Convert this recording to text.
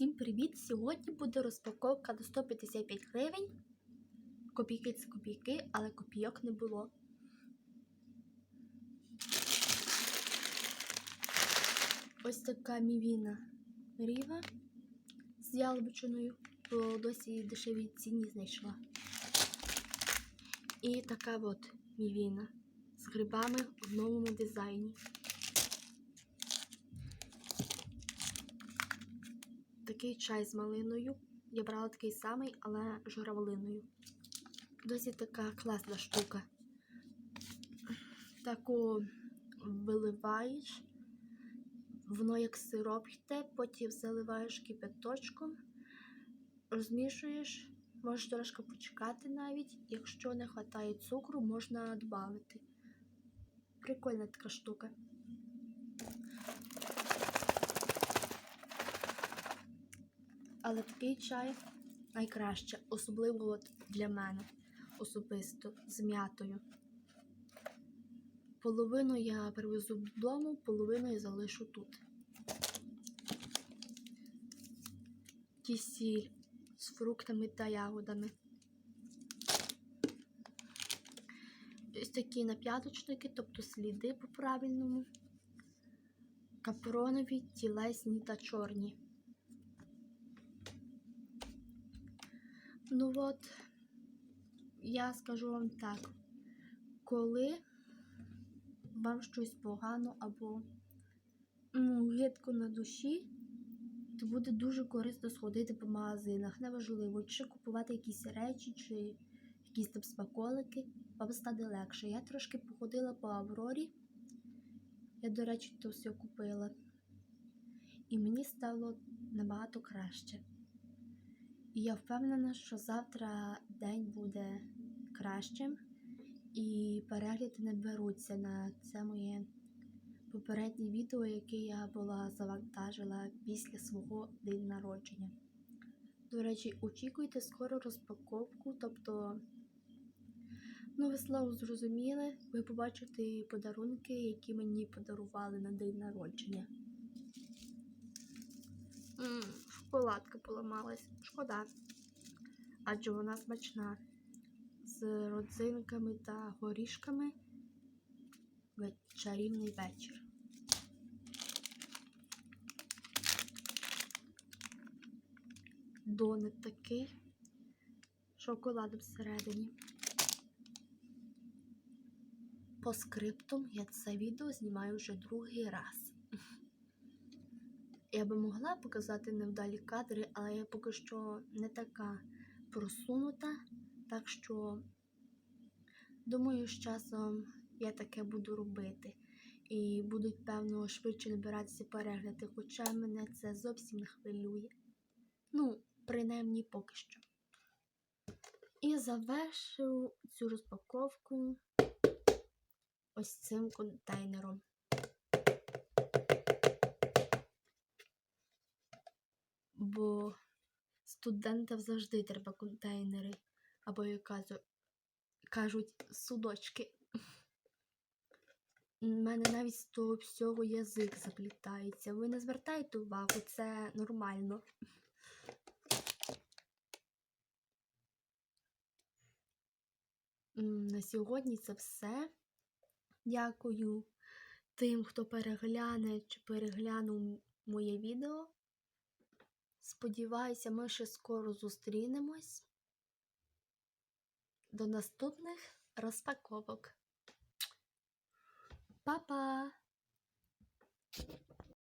Всім привіт! Сьогодні буде розпаковка до 155 гривень. Копійки це копійки, але копійок не було. Ось така мівіна ріва з ялбичиною. По досі дешевій ціні знайшла. І така от мівіна з грибами в новому дизайні. Такий чай з малиною. Я брала такий самий, але журавлиною. Досить така класна штука. Таку виливаєш, воно як сироп йде, потім заливаєш кипяточком, розмішуєш, можеш трошки почекати навіть. Якщо не вистачає цукру, можна додати. Прикольна така штука. Але такий чай найкраще, особливо от для мене особисто з м'ятою. Половину я привезу додому, половину я залишу тут. Кисіль з фруктами та ягодами. Ось такі нап'яточники, тобто сліди по-правильному. Капронові, тілесні та чорні. Ну от, я скажу вам так, коли вам щось погано або ну, гидко на душі, то буде дуже корисно сходити по магазинах. Неважливо, чи купувати якісь речі, чи якісь там смаколики, вам стане легше. Я трошки походила по Аврорі. Я, до речі, то все купила. І мені стало набагато краще. І я впевнена, що завтра день буде кращим, і перегляди не беруться на це моє попереднє відео, яке я була завантажила після свого день народження. До речі, очікуйте скоро розпаковку, тобто, ну, ви слово зрозуміли, ви побачите подарунки, які мені подарували на день народження. Шоколадка поламалась. Шкода. Адже вона смачна. З родзинками та горішками. Чарівний вечір. Донет такий. Шоколад всередині. По скриптум я це відео знімаю вже другий раз. Я би могла показати невдалі кадри, але я поки що не така просунута. Так що, думаю, з часом я таке буду робити. І будуть, певно, швидше набиратися перегляди, хоча мене це зовсім не хвилює. Ну, принаймні поки що. І завершу цю розпаковку ось цим контейнером. Бо студентам завжди треба контейнери, або як кажуть, судочки. У мене навіть з того всього язик заплітається. Ви не звертайте увагу, це нормально. На сьогодні це все. Дякую тим, хто перегляне чи переглянув моє відео. Сподіваюся, ми ще скоро зустрінемось. До наступних розпаковок. Па-па!